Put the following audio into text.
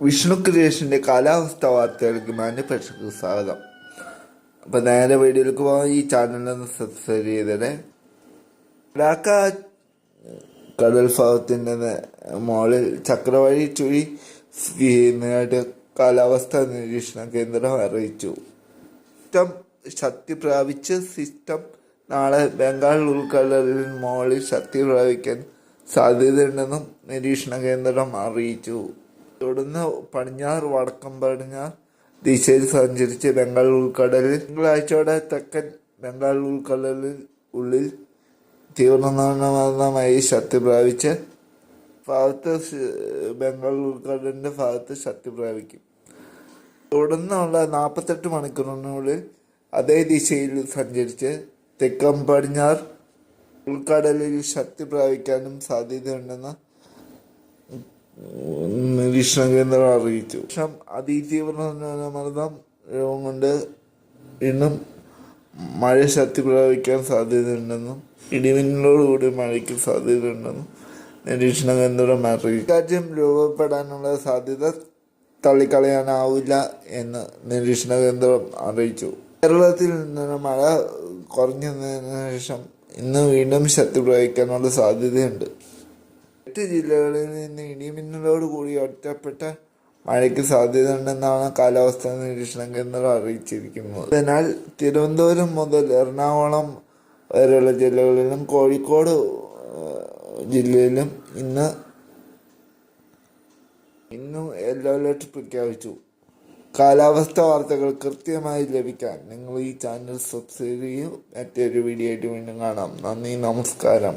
വിഷ്ണു ക്രിയേഷന്റെ കാലാവസ്ഥ വാർത്തകൾക്ക് മാന്യ പ്രേക്ഷകർക്ക് സ്വാഗതം. അപ്പം നേരെ വീഡിയോയിലേക്ക് പോകാൻ ഈ ചാനലൊന്ന് സബ്സ്ക്രൈബ് ചെയ്തേ ഡാക്ക കടൽ ഭാഗത്തിന്റെ മോളിൽ ചക്രവഴി ചുഴി സ്ഥിതി ചെയ്യുന്നതായിട്ട് കാലാവസ്ഥാ നിരീക്ഷണ കേന്ദ്രം അറിയിച്ചു. സിസ്റ്റം ശക്തി പ്രാപിച്ച് സിസ്റ്റം നാളെ ബംഗാൾ ഉൾക്കടലിൽ മോളിൽ ശക്തി പ്രാപിക്കാൻ സാധ്യതയുണ്ടെന്നും നിരീക്ഷണ കേന്ദ്രം അറിയിച്ചു. തുടർന്ന് പടിഞ്ഞാറ് വടക്കം പടിഞ്ഞാറ് ദിശയിൽ സഞ്ചരിച്ച് ബംഗാൾ ഉൾക്കടലിൽ തിങ്കളാഴ്ചയോടെ തെക്കൻ ബംഗാൾ ഉൾക്കടലിൽ ഉള്ളിൽ തീവ്രമായി ശക്തി പ്രാപിച്ച് ഭാഗത്ത് ബംഗാൾ ഉൾക്കടലിന്റെ ഭാഗത്ത് ശക്തി പ്രാപിക്കും. തുടർന്നുള്ള നാൽപ്പത്തെട്ട് മണിക്കൂറിനുള്ളിൽ അതേ ദിശയിൽ സഞ്ചരിച്ച് തെക്കൻ പടിഞ്ഞാറ് ഉൾക്കടലിൽ ശക്തി പ്രാപിക്കാനും സാധ്യതയുണ്ടെന്ന് നിരീക്ഷണ കേന്ദ്രം അറിയിച്ചു. ശേഷം അതിതീവ്ര മർദ്ദം രൂപം കൊണ്ട് ഇന്നും മഴ ശക്തി പ്രാപിക്കാൻ സാധ്യതയുണ്ടെന്നും ഇടിമിന്നലോടുകൂടി മഴയ്ക്ക് സാധ്യതയുണ്ടെന്നും നിരീക്ഷണ കേന്ദ്രം അറിയിച്ചു. രാജ്യം രൂപപ്പെടാനുള്ള സാധ്യത തള്ളിക്കളയാനാവില്ല എന്ന് നിരീക്ഷണ കേന്ദ്രം അറിയിച്ചു. കേരളത്തിൽ നിന്ന് മഴ കുറഞ്ഞതിന് ശേഷം ഇന്ന് വീണ്ടും ശക്തി പ്രയോഗിക്കാനുള്ള സാധ്യതയുണ്ട്. എട്ട് ജില്ലകളിൽ നിന്ന് ഇടിമിന്നലോട് കൂടി ഒറ്റപ്പെട്ട മഴയ്ക്ക് സാധ്യതയുണ്ടെന്നാണ് കാലാവസ്ഥാ നിരീക്ഷണ കേന്ദ്രം അറിയിച്ചിരിക്കുന്നത്. അതിനാൽ തിരുവനന്തപുരം മുതൽ എറണാകുളം വരെയുള്ള ജില്ലകളിലും കോഴിക്കോട് ജില്ലയിലും ഇന്ന് ഇന്നും യെല്ലോ അലേർട്ട് പ്രഖ്യാപിച്ചു. കാലാവസ്ഥ വാർത്തകൾ കൃത്യമായി ലഭിക്കാൻ നിങ്ങൾ ഈ ചാനൽ സബ്സ്ക്രൈബ് ചെയ്യൂ. മറ്റൊരു വീഡിയോ ആയിട്ട് വീണ്ടും കാണാം. നന്ദി നമസ്കാരം.